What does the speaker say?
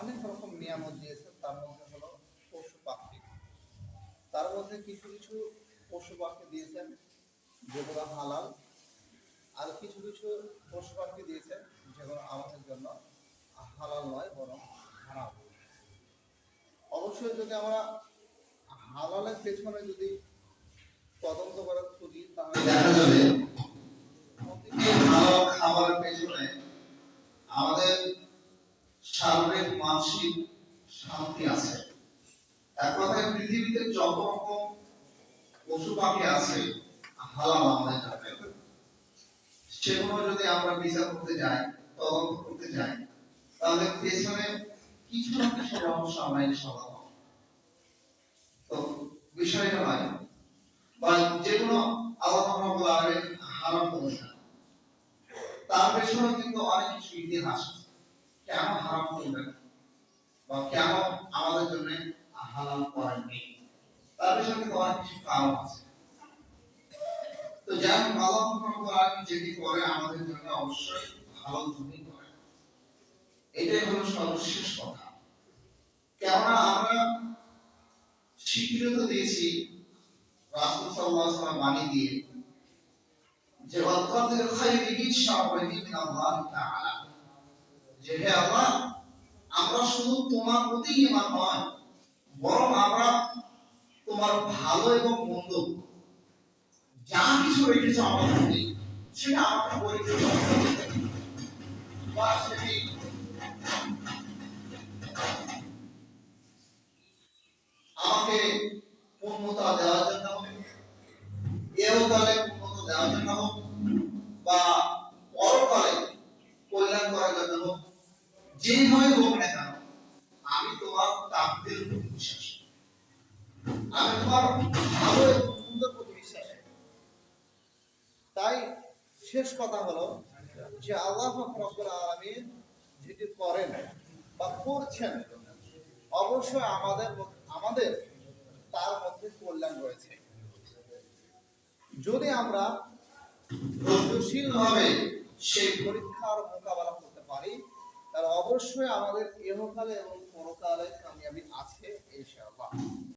অনেক রকম নিয়ামত দিয়েছেন তার মধ্যে হলো পশু পাখি। তার মধ্যে কিছু কিছু পশু পাখি দিয়েছেন, যেগুলো হালাল। আর কিছু কিছু পশু পাখি দিয়েছেন, যেগুলো আমাদের জন্য হালাল নয়, বরং হারাম। অবশ্যই যদি আমরা হালালের পেছনে যদি তদন্ত করে খুঁজি, তাহলে দেখা যাবে আমাদের শারীরিক মানসিক শান্তি আছে। এক কথায় পৃথিবীতে যত রকম পশু পাখি আছে হালাল আমাদের জন্য সেগুলো যদি আমরা বিচার করতে যাই, তদন্ত করতে যাই, তাহলে পেছনে কিছু না কিছু রহস্য আমরা পাবো। তো বিষয়টা নয় বা যেগুলো আল্লাহ রাব্বুল আলামিন হারাম করেছেন তার পেছনে কিন্তু অনেক কিছু ইতিহাস আছে। কেন হারাম করবেন? বা কেন আমাদের জন্য হালাল করেননি তার কিন্তু অনেক কিছু কারণ আছে। তো যাই হোক, আল্লাহ রাব্বুল যেটি করে আমাদের জন্য অবশ্যই ভালো জন্যই করে। এটাই হলো সর্বশেষ কথা। কেননা আমরা স্বীকৃত দিয়েছি রাসূল আলাইহি বাণী দিয়ে যে ওয়াকাদের খাইরিহি শাওয়াহি মিন আল্লাহ তাআলা। যে হে আল্লাহ, আমরা শুধু তোমার প্রতি ঈমান নয়, বরং আমরা তোমার ভালো এবং মন্দ যা কিছু রেখেছো আমার প্রতি সেটা পরিচালনা করতে বা সেটি। আমাকে পূর্ণতা দেওয়ার জন্য হোক এহকালে পূর্ণতা দেওয়ার জন্য হোক বা পরকালে কল্যাণ করার জন্য হোক যেভাবে হোক না কেন, আমি তোমার বিশ্বাসী। আমি তোমার ভালো সুন্দর প্রতি বিশ্বাসী তাই শেষ কথা হলো যে আল্লাহ রব্বুল আলামিন যেটি করেন বা করছেন, অবশ্যই আমাদের আমাদের তার মধ্যে কল্যাণ রয়েছে। যদি আমরা সেই পরীক্ষার মোকাবেলা তাহলে অবশ্যই আমাদের ইহকালে এবং পরকালে কামিয়াবি আছে ইনশাআল্লাহ